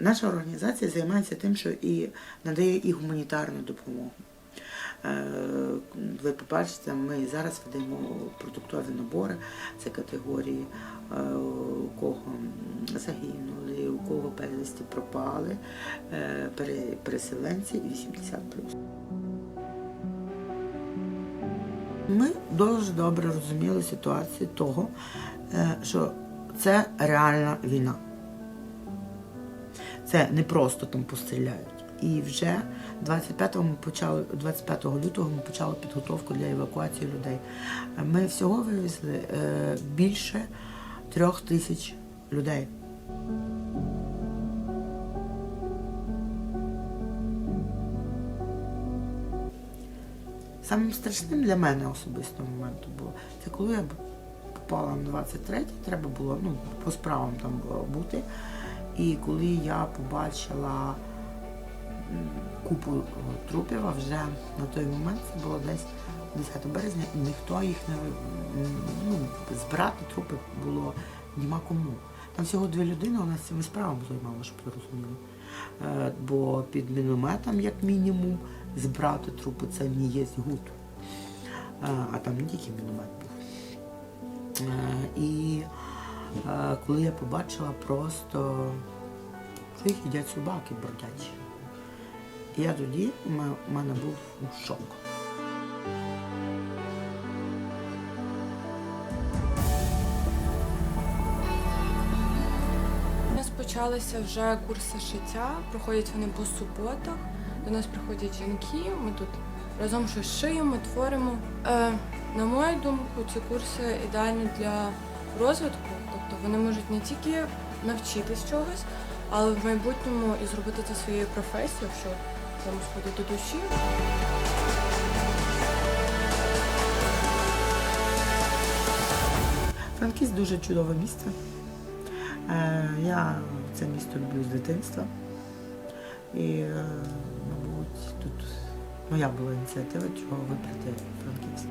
наша організація займається тим, що і надає і гуманітарну допомогу. Е, Ви побачите, ми зараз ведемо продуктові набори, це категорії, е, у кого загинули, у кого безвісті пропали, е, переселенці і 80 Ми дуже добре розуміли ситуацію того, що це реальна війна. Це не просто там постріляють. І вже 25 ми почали, 25 лютого ми почали підготовку для евакуації людей. Ми всього вивезли е, більше трьох тисяч людей. Самим страшним для мене особисто моментом було, це коли я попала на 23 треба було ну, по справам там бути. І коли я побачила купу трупів, а вже на той момент це було десь 10 березня, і ніхто їх не ну, збирати трупи було нема кому. Там всього дві людини у нас цими справами займали, щоб ви розуміли. Е, Бо під мінометом, як мінімум, збирати трупи це не є гуд. Е, А там не тільки міномет був. Е, І коли я побачила просто, що їх їдять собаки бродячі. Я тоді, у мене був шок. У нас почалися вже курси шиття, проходять вони по суботах. До нас приходять жінки, ми тут разом щось шиємо, творимо. Е, на мою думку, ці курси ідеальні для розвитку, тобто вони можуть не тільки навчитись чогось, але в майбутньому і зробити це своєю професією, якщо комусь буде до душі. Франківськ дуже чудове місце. Е, Я це місто люблю з дитинства. І, е, мабуть, тут моя була ініціатива, чого вибрати Франківськ.